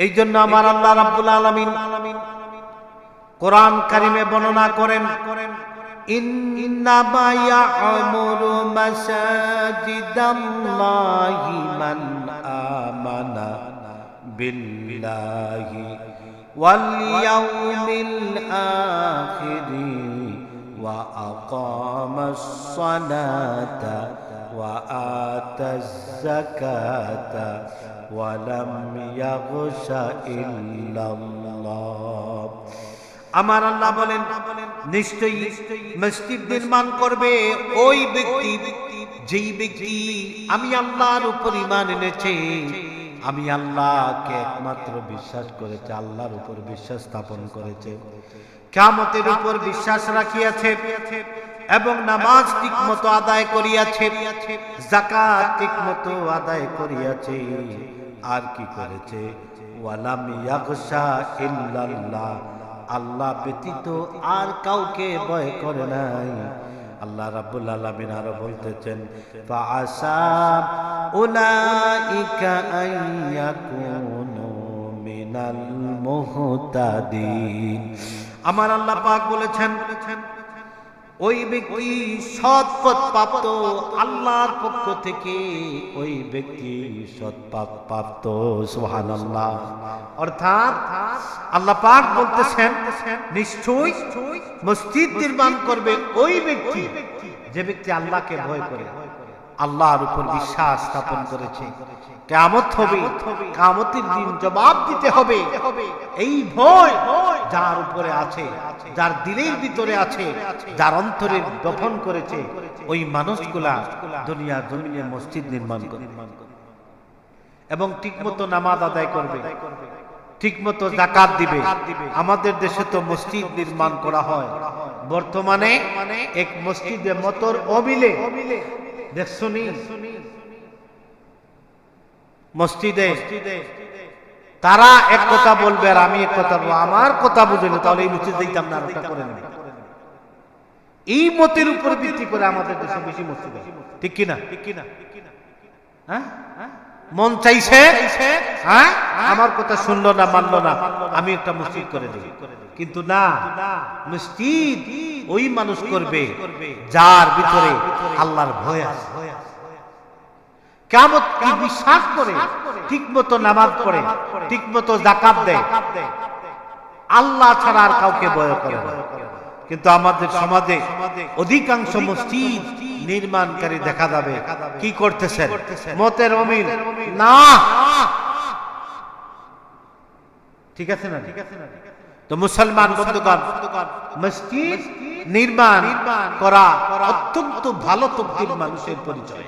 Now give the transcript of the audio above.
এই জন্য আমার আল্লাহ রাব্বুল আলামিন কোরআন কারিমে বর্ণনা করেন ইন্নামা ইয়া'মুরু মাসাজিদাল্লাহি মান আমানা বিল্লাহি ওয়াল ওয়া আকামাস সালাতা ওয়া আতাজ যাকাতা ওয়া লাম ইয়াগশা ইল্লাল্লাহ। আমার আল্লাহ বলেন, নিশ্চয়ই মসজিদ নির্মাণ করবে ওই ব্যক্তি, যেই ব্যক্তি আমি আল্লাহর উপর ইমান এনেছে। আমি আল্লাহকে একমাত্র বিশ্বাস করেছে, আল্লাহর উপর বিশ্বাস স্থাপন করেছে। কামতের উপর বিশ্বাস রাখিয়াছে। এবং নামাজ ঠিক মতো আদায় করিয়াছে জাকাত ঠিক মতো আদায় করিয়াছে। আর কি করেছে? ওয়ালাম ইয়াগশা ইল্লাল্লাহ। আল্লাহ ব্যতীত আর কাউকে ভয় করে নাই। আল্লাহ রাব্বুল আলামিন আরও বলতেছেন, ফাআসা উলাইকা আইয়াকুনু মিনাল মুহতাদিন। আমার আল্লাহ পাক বলেছেন ওই ব্যক্তি সৎপথ প্রাপ্ত, আল্লাহর পক্ষ থেকে ওই ব্যক্তি সৎপথ প্রাপ্ত সোহান আল্লাহ অর্থাৎ আল্লাহ পাক বলতেছেন, নিশ্চয়ই মসজিদ নির্মাণ করবে ওই ব্যক্তি, যে ব্যক্তি আল্লাহকে ভয় করে। আল্লাহর উপর বিশ্বাস স্থাপন করেছে। কেমত হবে কামতের দিন জবাব দিতে হবে। এই ভয় যার উপরে আছে, যার দিলের ভিতরে আছে, যার অন্তরে দফন করেছে, ওই মানুষগুলা দুনিয়া জমিনে মসজিদ নির্মাণ করে এবং ঠিকমতো নামাজ আদায় করবে। ঠিকমতো জাকাত দিবে। আমাদের দেশে তো মসজিদ নির্মাণ করা হয়। বর্তমানে এক মসজিদে মতর দেখছনি? মসজিদে তারা এক কথা বলবে আর আমি এক কথা বলব। আমার কথা বুঝলে তাহলে এই মসজিদ দিতাম না আর ওটা করে নেবে। এই মতের উপর ভিত্তি করে আমাদের দেশে বেশি মসজিদ। ঠিক কিনা? ঠিক কিনা? হ্যাঁ হ্যাঁ? মন চাইছে? হ্যাঁ? আমার কথা শুনলো না, মানলো না। আমি একটা মসজিদ করে দিই কিন্তু না, মসজিদ ওই মানুষ করবে যার ভিতরে আল্লাহর ভয় আছে। কেমন কি বিশ্বাস করে ঠিক মতো নামাজ পড়ে ঠিক মতো জাকাত দেয়? আল্লাহ ছাড়া আর কাউকে ভয় করে কিন্তু আমাদের সমাজে অধিকাংশ মসজিদ নির্মাণকারী দেখা যাবে। কি করতেছেন? মতের অমিল। না! ঠিক আছে না? ঠিক আছে না? তো মুসলমান বন্ধুগণ মসজিদ নির্মাণ করা অত্যন্ত ভালো তকদির মানুষের পরিচয়।